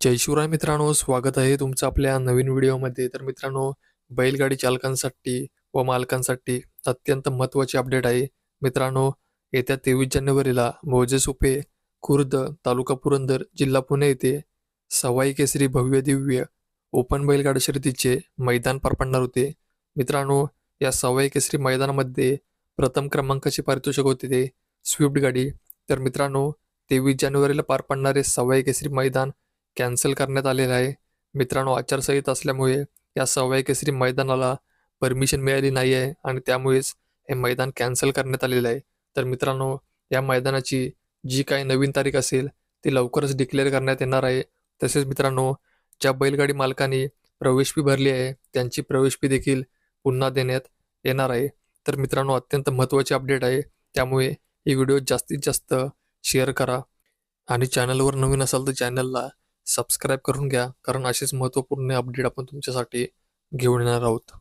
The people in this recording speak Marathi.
जय शिवराय मित्रांनो स्वागत आहे तुमचं आपल्या नवीन व्हिडिओमध्ये. तर मित्रांनो बैलगाडी चालकांसाठी व मालकांसाठी अत्यंत महत्त्वाची अपडेट आहे. मित्रांनो येत्या तेवीस जानेवारीला मौजे सुपे खुर्द तालुका पुरंदर जिल्हा पुणे येथे सवाई केसरी भव्य दिव्य ओपन बैलगाडी शर्यतीचे मैदान पार पडणार होते. मित्रांनो या सवाई केसरी मैदानामध्ये प्रथम क्रमांकाचे पारितोषिक होते ते स्विफ्ट गाडी. तर मित्रांनो तेवीस जानेवारीला पार पडणारे सवाई केसरी मैदान कॅन्सल करण्यात आलेलं आहे. मित्रांनो आचारसंहिता असल्यामुळे या सव्या केसरी मैदानाला परमिशन मिळाली नाही आहे आणि त्यामुळेच हे मैदान कॅन्सल करण्यात आलेलं आहे. तर मित्रांनो या मैदानाची जी काही नवीन तारीख असेल ती लवकरच डिक्लेअर करण्यात येणार आहे. तसेच मित्रांनो ज्या बैलगाडी मालकांनी प्रवेश फी भरली आहे त्यांची प्रवेश फी देखील पुन्हा देण्यात येणार आहे. तर मित्रांनो अत्यंत महत्त्वाची अपडेट आहे. त्यामुळे ही व्हिडिओ जास्तीत जास्त शेअर करा. आणि चॅनलवर नवीन असाल तर चॅनलला सबस्क्राईब करून घ्या कारण असेच महत्त्वपूर्ण अपडेट आपण तुमच्यासाठी घेऊन येणार आहोत.